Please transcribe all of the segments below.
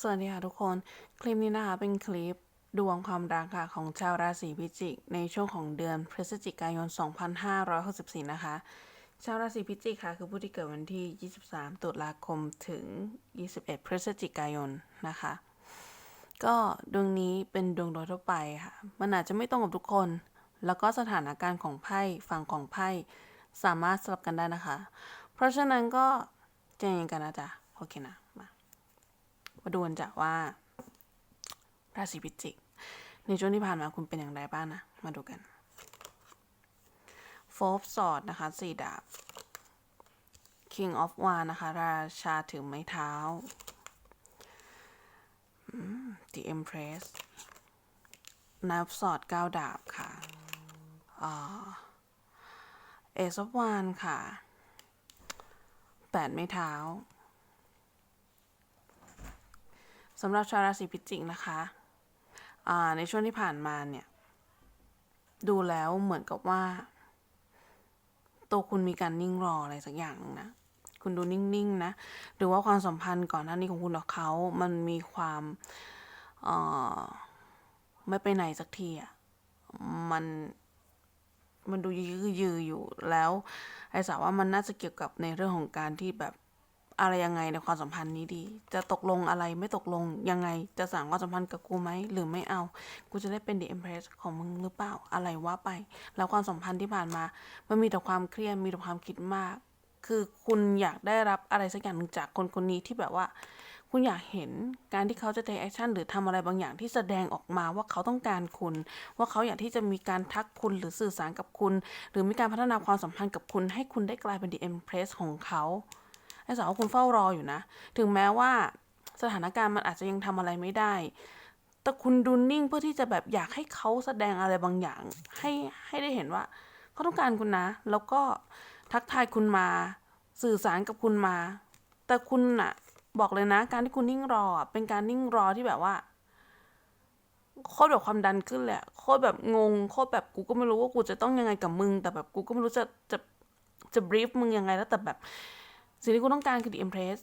สวัสดีค่ะทุกคน คลิปนี้นะคะเป็นคลิปดวงความรักค่ะของชาวราศีพิจิก ในช่วงของเดือนพฤศจิกายน 2564 นะคะ ชาวราศีพิจิกค่ะ คือผู้ที่เกิดวันที่ 23 ตุลาคมถึง 21 พฤศจิกายนนะคะ ก็ดวงนี้เป็นดวงโดยทั่วไปค่ะ มันอาจจะไม่ตรงกับทุกคน แล้วก็สถานการณ์ของไพ่ฝั่งของไพ่สามารถสลับกันได้นะคะ เพราะฉะนั้นก็ใจเย็นกันนะจ๊ะโอเคนะ มามาดูกันจะว่าราศีพิจิก ในช่วงที่ผ่านมาคุณเป็นอย่างไรบ้างนะ มาดูกันโฟบสอดนะคะสี่ดาบ King of w a n นะคะ ราชาถือไม้เท้า The Empress นับสอดเก้าดาบค่ะเอซอฟวานค่ะแปดไม้เท้า สำหรับชาวราศีพิจิกนะคะในช่วงที่ผ่านมาเนี่ยดูแล้วเหมือนกับว่า ตัวคุณมีการนิ่งรออะไรสักอย่างนึงนะคุณดูนิ่งๆนะหรือว่าความสัมพันธ์ก่อนหน้านี้ของคุณกับเขามันมีความเออไม่ไปไหนสักทีอะมันมันดูยื้อยืออยู่แล้วไอ้สาวว่ามันน่าจะเกี่ยวกับในเรื่องของการที่แบบ อะไรยังไงในความสัมพันธ์นี้ดี จะตกลงอะไรไม่ตกลงยังไง จะสั่งความสัมพันธ์กับกูไหมหรือไม่เอา กูจะได้เป็น the empress ของมึงหรือเปล่า อะไรว่าไป แล้วความสัมพันธ์ที่ผ่านมา มันมีแต่ความเครียด มีแต่ความคิดมาก คือคุณอยากได้รับอะไรสักอย่างหนึ่งจากคนคนนี้ที่แบบว่า คุณอยากเห็นการที่เขาจะ take action หรือทำอะไรบางอย่างที่แสดงออกมาว่าเขาต้องการคุณ ว่าเขาอยากที่จะมีการทักคุณหรือสื่อสารกับคุณ หรือมีการพัฒนาความสัมพันธ์กับคุณ ให้คุณได้กลายเป็น the empress ของเขา ไอ้สาวว่าคุณเฝ้ารออยู่นะ ถึงแม้ว่าสถานการณ์มันอาจจะยังทำอะไรไม่ได้ แต่คุณดูนิ่งเพื่อที่จะแบบอยากให้เขาแสดงอะไรบางอย่าง ให้ให้ได้เห็นว่าเขาต้องการคุณนะ แล้วก็ทักทายคุณมา สื่อสารกับคุณมา แต่คุณน่ะบอกเลยนะ การที่คุณนิ่งรอเป็นการนิ่งรอที่แบบว่าโคตรแบบความดันขึ้นเละโคตรแบบงงโคตรแบบกูก็ไม่รู้ว่ากูจะต้องยังไงกับมึง แต่แบบกูก็ไม่รู้จะจะจะบรีฟมึงยังไงแล้วแต่แบบ สิ่งที่กูต้องการคือ the impress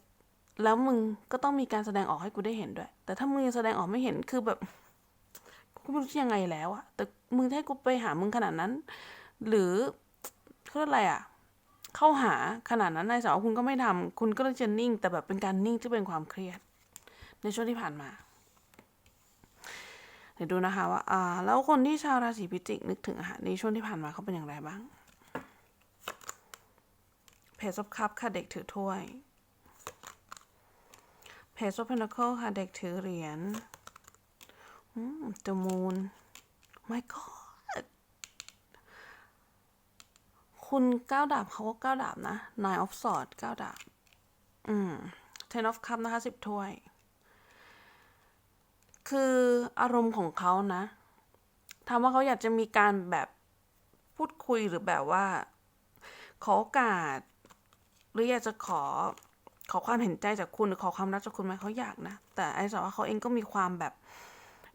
แล้วมึงก็ต้องมีการแสดงออกให้กูได้เห็นด้วย แต่ถ้ามึงยังแสดงออกไม่เห็นคือแบบกูไม่รู้จะยังไงแล้วอะแต่มึงให้กูไปหามึงขนาดนั้น หรือเขาเรียกอะไรอะเข้าหาขนาดนั้นนายสาวคุณก็ไม่ทำคุณก็เลยจะนิ่ง แต่แบบเป็นการนิ่งที่เป็นความเครียด ในช่วงที่ผ่านมาเดี๋ยวดูนะคะว่าอ่า แล้วคนที่ชาวราศีพิจิกนึกถึงอะค่ะในช่วงที่ผ่านมาเขาเป็นอย่างไรบ้าง เพจซบคัพค่ะ เด็กถือถ้วยเพจซบเพน a เคิลค่ะ เด็กถือเหรียญอืม the moon my god คุณก้าวดาบเขาก็ก้าวดาบนะ nine of swords ก้าวดาบ อืม ten of cup นะคะสิบถ้วย คืออารมณ์ของเขานะถามว่าเขาอยากจะมีการแบบพูดคุยหรือแบบว่า ขอโอกาส หรืออยากจะขอขอความเห็นใจจากคุณหรือขอความรักจากคุณไหมเขาอยากนะ แต่ไอ้สาวว่าเขาเองก็มีความแบบ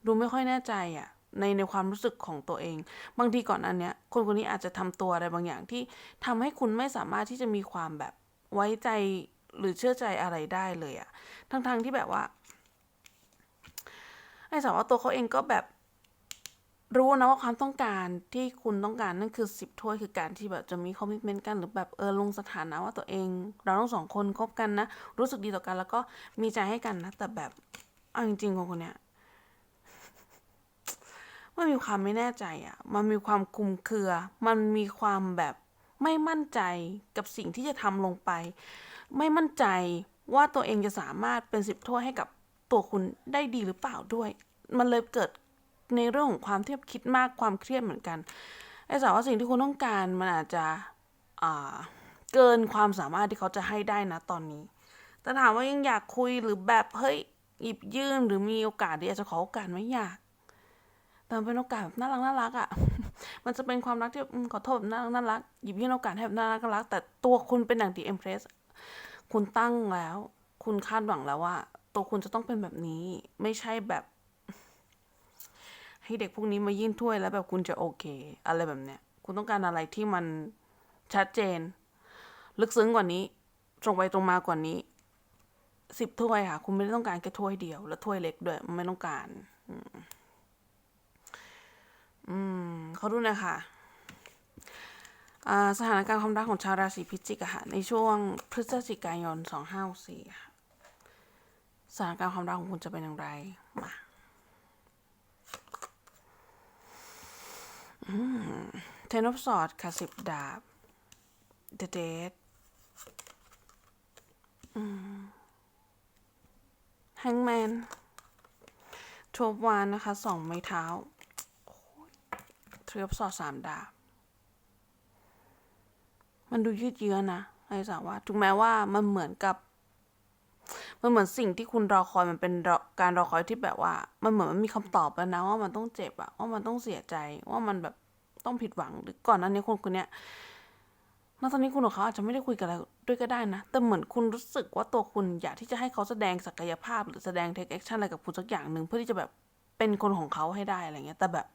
ดูไม่ค่อยแน่ใจอะในในความรู้สึกของตัวเอง บางทีก่อนอันเนี้ย คนคนนี้อาจจะทำตัวอะไรบางอย่างที่ทำให้คุณไม่สามารถที่จะมีความแบบไว้ใจหรือเชื่อใจอะไรได้เลยอะทั้งๆที่แบบว่า ไอ้สาวว่าตัวเขาเองก็แบบ รู้นะว่าความต้องการที่คุณต้องการนั่นคือสิบถ้วยคือการที่แบบจะมีคอมมิชเมนต์กันหรือแบบเออลงสถานะว่าตัวเอง เราทั้งสองคนคบกันนะ รู้สึกดีต่อกันแล้วก็มีใจให้กันนะ แต่แบบเอาจริงๆคนคนเนี้ยมันมีความไม่แน่ใจอะ่ะ มันมีความคุมเครือ มันมีความแบบไม่มั่นใจกับสิ่งที่จะทำลงไป ไม่มั่นใจว่าตัวเองจะสามารถเป็นสิบถ้วยให้กับตัวคุณได้ดีหรือเปล่าด้วย มันเลยเกิด ในเรื่องของความเที่คิดมากความเครียดเหมือนกันไอ้สาวว่าสิ่งที่คุณต้องการมันอาจจะเกินความสามารถที่เขาจะให้ได้นะตอนนี้ แต่ถามว่ายังอยากคุยหรือแบบเฮ้ยหยิบยื่นหรือมีโอกาสที่อยากจะขอโอกาสไม่อยากแต่เป็นโอกาสแบบน่ารักน่ารักอะ่ะ มันจะเป็นความรักที่ขอโทษน่ารักน่ารักหยิบยื่นโอกาสให้แบบน่ารักน่ารัก แต่ตัวคุณเป็นอย่างดีเอ็มเพรสคุณตั้งแล้ว คุณคาดหวังแล้วว่า ตัวคุณจะต้องเป็นแบบนี้ ไม่ใช่แบบ ให้เด็กพวกนี้มายื่นถ้วยแล้วแบบคุณจะโอเค อะไรแบบเนี้ย คุณต้องการอะไรที่มันชัดเจน ลึกซึ้งกว่านี้ ตรงไปตรงมากว่านี้สิบถ้วยค่ะ คุณไม่ได้ต้องการแค่ถ้วยเดียว แล้วถ้วยเล็กด้วยไม่ต้องการ อืมเขาดูนะคะสถานการณ์ความรักของชาวราศีพิจิกอะค่ะในช่วงพฤศจิกายนสองห้าสี่ค่ะสถานการณ์ความรักของคุณจะเป็นอย่างไรมา เทนอฟสอดค่ะสิบดาบ The Date แฮงแมนทบวานนะคะสองไม้เท้าเทรียบสอดสามดาบ มันดูยืดเยื้อนะไอ้สาวว่าถึงแม้ว่ามันเหมือนกับ มันเหมือนสิ่งที่คุณรอคอยมันเป็นการรอคอยที่แบบว่า มันเหมือนมันมีคำตอบแล้วนะว่ามันต้องเจ็บอะว่ามันต้องเสียใจ ว่ามันแบบต้องผิดหวังหรือก่อนหนั้นนี้คนคนเนี้ยณตอนนี้คุณกับเขาอาจจะไม่ได้คุยกันอะไรด้วยก็ได้นะ แต่เหมือนคุณรู้สึกว่าตัวคุณอยากที่จะให้เขาแสดงศักยภาพ หรือแสดงเทคแอคชั่นอะไรกับคุณสักอย่างหนึ่งเพื่อที่จะแบบเป็นคนของเขาให้ได้อะไรเงี้ย แต่แบบ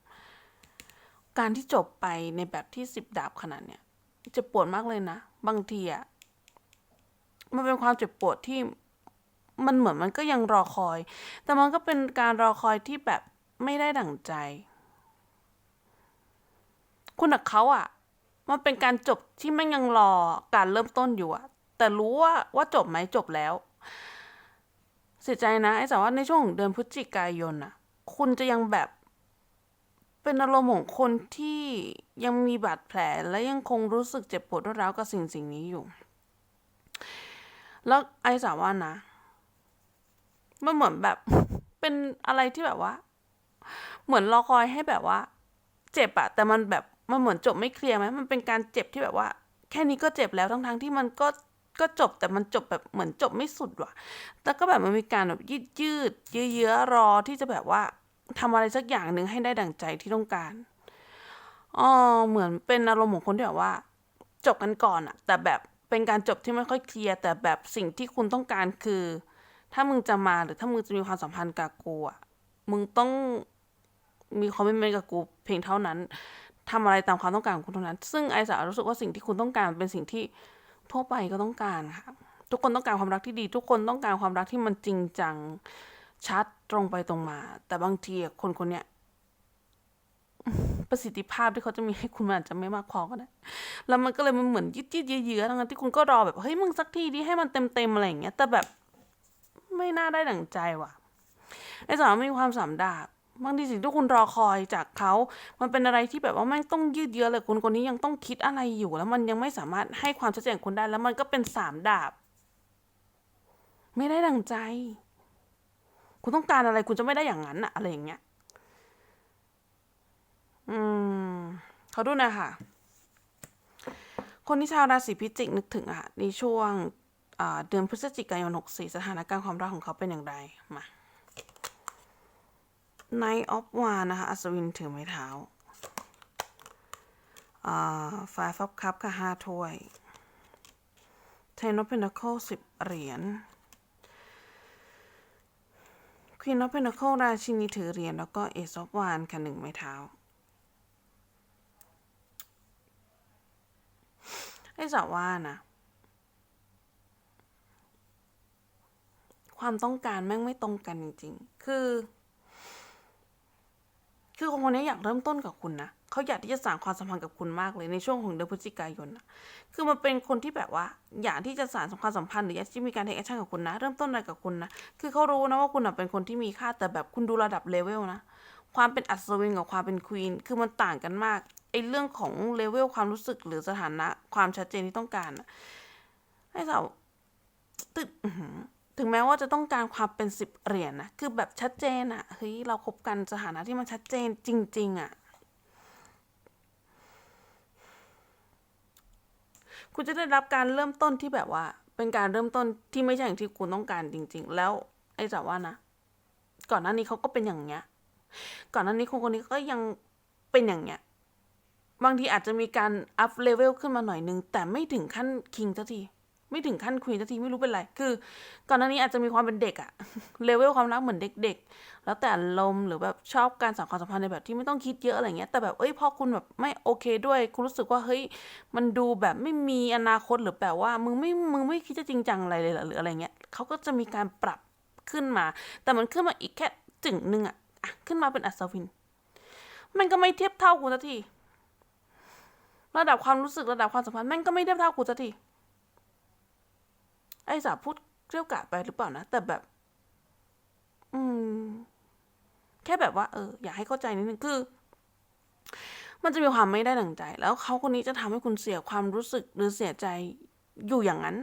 การที่จบไปในแบบที่สิบดาบขนาดเนี้ยเจ็บปวดมากเลยนะ บางทีอะมันเป็นความเจ็บปวดที่ มันเหมือนมันก็ยังรอคอย แต่มันก็เป็นการรอคอยที่แบบไม่ได้ดั่งใจ คุณกับเขาอะมันเป็นการจบที่ม่งยังรอการเริ่มต้นอยู่อะแต่รู้ว่าว่าจบไหมจบแล้วเสียใจนะไอ้แต่ว่าในช่วงเดือนพฤศจิกายนอะคุณจะยังแบบ เป็นอารมณ์ของคนที่ยังมีบาดแผลและยังคงรู้สึกเจ็บปวดรวดร้าวกับสิ่งสิ่งนี้อยู่ แล้วไอ้สาว่านะ มันเหมือนแบบ เป็นอะไรที่แบบว่า เหมือนรอคอยให้แบบว่า เจ็บอะแต่มันแบบมันเหมือนจบไม่เคลียร์ไหมมันเป็นการเจ็บที่แบบว่า แค่นี้ก็เจ็บแล้วทั้งๆที่มันก็ก็จบแต่มันจบแบบเหมือนจบไม่สุดว่ะแล้วก็แบบมันมีการแบบยืดยืดเยื้อรอที่จะแบบว่าทำอะไรสักอย่างหนึ่งให้ได้ดั่งใจที่ต้องการอ๋อเหมือนเป็นอารมณ์ของคนที่แบบว่า จบกันก่อนอะแต่แบบเป็นการจบที่ไม่ค่อยเคลียร์แต่แบบสิ่งที่คุณต้องการคือ ถ้ามึงจะมาหรือถ้ามึงจะมีความสัมพันธ์กับกูอะมึงต้องมีความเป็นกับกูเพียงเท่านั้นทำอะไรตามความต้องการของคุณเท่านั้น ซึ่งไอสารู้สึกว่าสิ่งที่คุณต้องการเป็นสิ่งที่ทั่วไปก็ต้องการค่ะ ทุกคนต้องการความรักที่ดี ทุกคนต้องการความรักที่มันจริงจัง ชัดตรงไปตรงมา แต่บางทีคนคนเนี้ยประสิทธิภาพที่เขาจะมีให้คุณมันอาจจะไม่มากพอก็ได้ แล้วมันก็เลยมันเหมือนยืดยืดเยื้อๆทั้งนั้นที่คุณก็รอแบบเฮ้ยมึงสักทีดิให้มันเต็มเต็มอะไรอย่างเงี้ย แต่แบบ ไม่น่าได้ดั่งใจว่ะ ไอ้สาวมีความสามดาบบางทีสิ่งที่คุณรอคอยจากเขา มันเป็นอะไรที่แบบว่าแม่งต้องยืดเยื้อเลยคุณคนนี้ยังต้องคิดอะไรอยู่ แล้วมันยังไม่สามารถให้ความชัดเจนคุณได้ แล้วมันก็เป็นสามดาบ ไม่ได้ดังใจ คุณต้องการอะไรคุณจะไม่ได้อย่างนั้นอะอะไรอย่างเงี้ย อืมเขาดูนะค่ะ คนที่ชาวราศีพิจิกนึกถึงอะในช่วง เดือนพฤศจิกายน 64 สถานการณ์ความรักของเขาเป็นอย่างไร มาไนออฟวานะคะ อัศวินถือไม้เท้าอ่าไฟฟอบคัพค่ะห้าถ้วยเทนอฟเพนเคิลสิบเหรียญควีนอฟเพนเคิลราชินีถือเหรียญ แล้วก็เอซอฟวานค่ะหนึ่งไม้เท้าไอ้สาวว่านะ ความต้องการแม่งไม่ตรงกันจริงๆ คือ คือคนคนนี้อยากเริ่มต้นกับคุณนะเขาอยากที่จะสร้านความสัมพันธ์กับคุณมากเลยในช่วงของเดือนพฤศจิกายนนะคือมันเป็นคนที่แบบว่า อยากที่จะสร้านความสัมพันธ์หรืออยากที่มีการเทคแอคชั่นกับคุณนะ เริ่มต้นอะไรกับคุณนะ คือเขารู้นะว่าคุณเป็นคนที่มีค่าแต่แบบคุณดูระดับเลเวลนะ ความเป็นอัศวินกับความเป็นควีน คือมันต่างกันมาก ไอ้เรื่องของเลเวลความรู้สึกหรือสถานะความชัดเจนที่ต้องการอะไอ้สาวตึด ถึงแม้ว่าจะต้องการความเป็นสิบเหรียญนะคือแบบชัดเจนอะเฮ้ยเราคบกันสถานะที่มันชัดเจนจริง ๆอะคุณจะได้รับการเริ่มต้นที่แบบว่า เป็นการเริ่มต้นที่ไม่ใช่อย่างที่คุณต้องการจริง ๆ แล้วไอ้จ๋าว่านะ ก่อนหน้านี้เขาก็เป็นอย่างเงี้ย ก่อนหน้านี้คนคนนี้ก็ยังเป็นอย่างเงี้ย บางทีอาจจะมีการอัพเลเวลขึ้นมาหน่อยนึง แต่ไม่ถึงขั้นคิงสักที ไม่ถึงขั้นควีนสักทีไม่รู้เป็นไร คือ ก่อนหน้านี้อาจจะมีความเป็นเด็กอะเลเวลความรักเหมือนเด็ก ๆ แล้วแต่อารมหรือแบบชอบการสัมความสัมพันธ์ในแบบที่ไม่ต้องคิดเยอะอะไรเงี้ย แต่แบบเอ้ยพอคุณแบบไม่โอเคด้วย คุณรู้สึกว่าเฮ้ยมันดูแบบไม่มีอนาคตหรือแบบว่ามึงไม่มึงไม่คิดจะจริงจังอะไรเลยหรืออะไรเงี้ยเขาก็จะมีการปรับขึ้นมา แต่มันขึ้นมาอีกแค่จึงหนึ่งอะขึ้นมาเป็นอัศวิน มันก็ไม่เทียบเท่ากูสักทีระดับความรู้สึกระดับความสัมพันธ์แม่งก็ไม่เทียบเท่ากูสักที ไอ้สาพูดเกรี้ยวกราดไปหรือเปล่านะ แต่แบบ อืม แค่แบบว่า เออ อยากให้เข้าใจนิดนึงคือ มันจะมีความไม่ได้ดั่งใจ แล้วเขาคนนี้จะทำให้คุณเสียความรู้สึกหรือเสียใจอยู่อย่างนั้น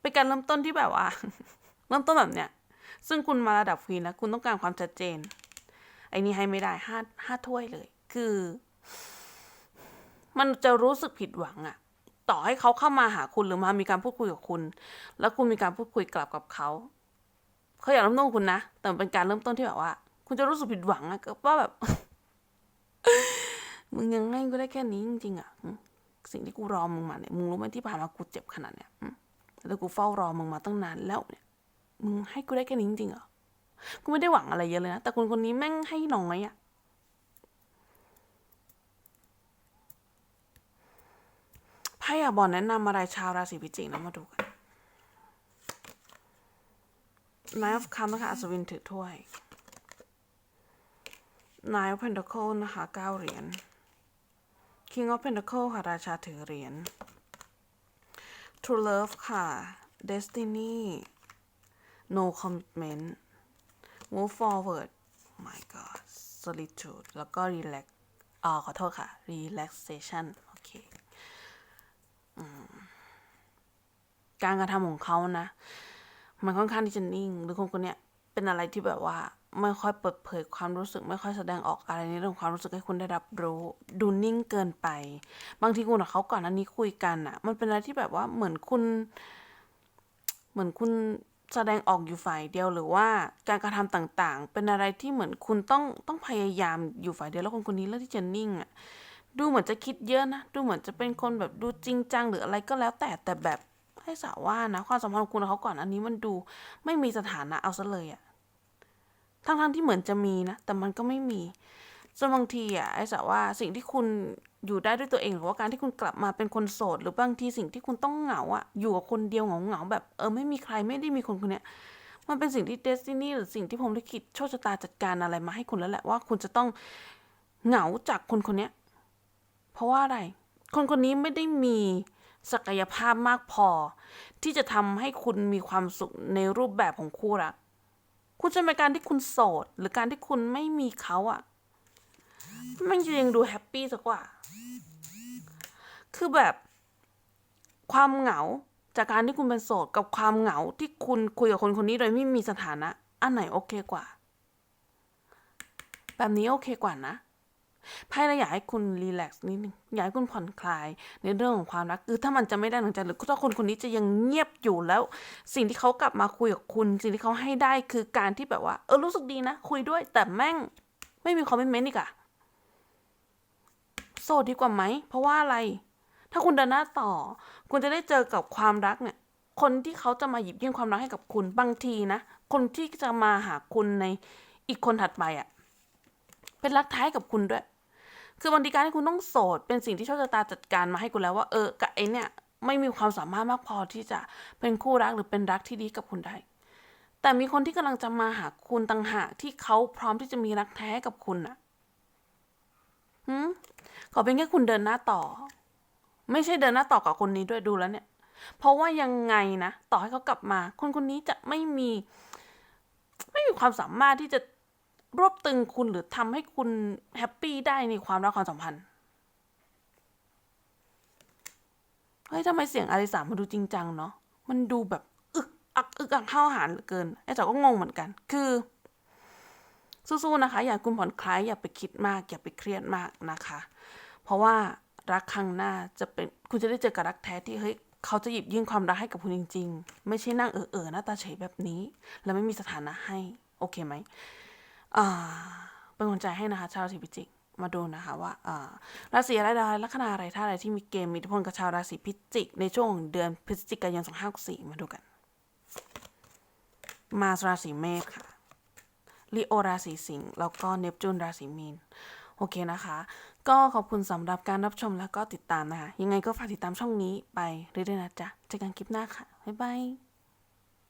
เป็นการเริ่มต้นที่แบบว่า เริ่มต้นแบบเนี้ย ซึ่งคุณมาระดับควีนแล้ว คุณต้องการความชัดเจน ไอ้นี่ให้ไม่ได้ห้าห้าถ้วยเลย คือ มันจะรู้สึกผิดหวังอะ ต่อให้เขาเข้ามาหาคุณหรือมามีการพูดคุยกับคุณ แล้วคุณมีการพูดคุยกลับกับเขาเขาอยากเริ่มต้นคุณนะ แต่เป็นการเริ่มต้นที่แบบว่า คุณจะรู้สึกผิดหวังอะก็ว่าแบบ มึงยังให้กูได้แค่นี้จริงๆอะสิ่งที่กูรอมึงมาเนี่ยมึงรู้ไหมที่ผ่านมากูเจ็บขนาดเนี้ยแล้วกูเฝ้ารอมึงมาตั้งนานแล้วเนี่ยมึงให้กูได้แค่นี้จริงๆเหรอกูไม่ได้หวังอะไรเยอะเลยนะแต่คนคนนี้แม่งให้น้อยอะ ไพ่อะบอลแนะนำอะไรชาวราศีพิจิกนะมาดูกัน Nine of Cups นะคะอัศวินถือถ้วย Nine of Pentacles นะคะเก้าเหรียญ King of Pentacles ค่ะราชาถือเหรียญ True Love ค่ะ Destiny No Commitment Move Forward my god Solitude แล้วก็ Relax อ่าขอโทษค่ะ Relaxation โอเคอืม การกระทำของเขานะ มันค่อนข้างที่จะนิ่ง หรือคนคนเนี้ยเป็นอะไรที่แบบว่าไม่ค่อยเปิดเผยความรู้สึก ไม่ค่อยแสดงออกอะไรในเรื่องความรู้สึกให้คุณได้รับรู้ ดูนิ่งเกินไป บางทีคุณกับเขาก่อนอันนี้คุยกันอะมันเป็นอะไรที่แบบว่าเหมือนคุณ เหมือนคุณแสดงออกอยู่ฝ่ายเดียวหรือว่าการกระทำต่างๆ เป็นอะไรที่เหมือนคุณต้องต้องพยายามอยู่ฝ่ายเดียวแล้วคนคนนี้เลือกที่จะนิ่งอะดูเหมือนจะคิดเยอะนะ ดูเหมือนจะเป็นคนแบบดูจริงจังหรืออะไรก็แล้วแต่แต่แบบ ให้สาวว่านะความสัมพันธ์ของคุณกับเขาก่อนอันนี้มันดูไม่มีสถานะเอาซะเลยอะทั้งๆที่เหมือนจะมีนะ แต่มันก็ไม่มีจนบางทีอะไอ้สาวว่าสิ่งที่คุณอยู่ได้ด้วยตัวเอง หรือว่าการที่คุณกลับมาเป็นคนโสด หรือบางทีสิ่งที่คุณต้องเหงาอะอยู่กับคนเดียวเหงาเหงาๆแบบเออไม่มีใครไม่ได้มีคนคนเนี้ยมันเป็นสิ่งที่เดสตินีหรือสิ่งที่ผมได้คิดโชคชะตาจัดการอะไรมาให้คุณแล้วแหละว่าคุณจะต้องเหงาจากคนคนเนี้ยเพราะว่าอะไร คนคนนี้ไม่ได้มี ศักยภาพมากพอ ที่จะทำให้คุณมีความสุขในรูปแบบของคู่รัก คุณจะเป็นการที่คุณโสด หรือการที่คุณไม่มีเขาอะมันจะยังดูแฮปปี้สักกว่า คือแบบความเหงาจากการที่คุณเป็นโสดกับความเหงาที่คุณคุยกับคนคนนี้โดยไม่มีสถานะ อันไหนโอเคกว่า แบบนี้โอเคกว่านะ ไพ่เราอยากให้คุณรีแลกซ์นิดนึงอยากให้คุณผ่อนคลายในเรื่องของความรักคือถ้ามันจะไม่ได้หลังใจหรือถ้าคนคนนี้จะยังเงียบอยู่แล้ว สิ่งที่เขากลับมาคุยกับคุณ สิ่งที่เขาให้ได้คือการที่แบบว่า เออรู้สึกดีนะ คุยด้วยแต่แม่งไม่มีคอมเมนต์อีกอะโสดดีกว่าไหม เพราะว่าอะไร ถ้าคุณเดินหน้าต่อ คุณจะได้เจอกับความรักเนี่ย คนที่เขาจะมาหยิบยื่นความรักให้กับคุณบางทีนะ คนที่จะมาหาคุณในอีกคนถัดไปอะ เป็นรักแท้กับคุณด้วย คือบางทีการที่คุณต้องโสด เป็นสิ่งที่โชคชะตาจัดการมาให้คุณแล้วว่าเออกับไอเนี่ยไม่มีความสามารถมากพอที่จะเป็นคู่รักหรือเป็นรักที่ดีกับคุณได้ แต่มีคนที่กำลังจะมาหาคุณต่างหากที่เขาพร้อมที่จะมีรักแท้กับคุณน่ะหืมขอเป็นแค่คุณเดินหน้าต่อ ไม่ใช่เดินหน้าต่อกับคนนี้ด้วยดูแล้วเนี่ย เพราะว่ายังไงนะ ต่อให้เขากลับมา คนคนนี้จะไม่มี ไม่มีความสามารถที่จะ รวบตึงคุณหรือทำให้คุณแฮปปี้ได้ในความรักความสัมพันธ์ เฮ้ยทำไมเสียงอาริสามันดูจริงจังเนาะ มันดูแบบอึกอักอึกอักห้าวหาญเหลือเกิน ไอ้จ๋าก็งงเหมือนกัน คือ สู้ๆนะคะ อย่าคุณผ่อนคลายอย่าไปคิดมาก อย่าไปเครียดมากนะคะ เพราะว่ารักครั้งหน้าจะเป็นคุณจะได้เจอกับรักแท้ที่เฮ้ยเขาจะหยิบยื่นความรักให้กับคุณจริง ๆ ไม่ใช่นั่งเออเออๆหน้าตาเฉยแบบนี้ แล้วไม่มีสถานะให้ โอเคไหม เป็นกำลังใจให้นะคะ ชาวราศีพิจิกมาดูนะคะว่าราศีอะไรดาวลัคนาอะไรท่าอะไรที่มีเกณฑ์มีอิทธิพลกับชาวราศีพิจิก ในช่วงเดือนพฤศจิกายน2564มาดูกัน มาราศีเมษค่ะลีโอราศีสิงห์แล้วก็เนปจูนราศีมีนโอเคนะคะ ก็ขอบคุณสำหรับการรับชมแล้วก็ติดตามนะคะ ยังไงก็ฝากติดตามช่องนี้ไปเรื่อยๆนะจ๊ะเจอกันคลิปหน้าค่ะ บ๊ายบาย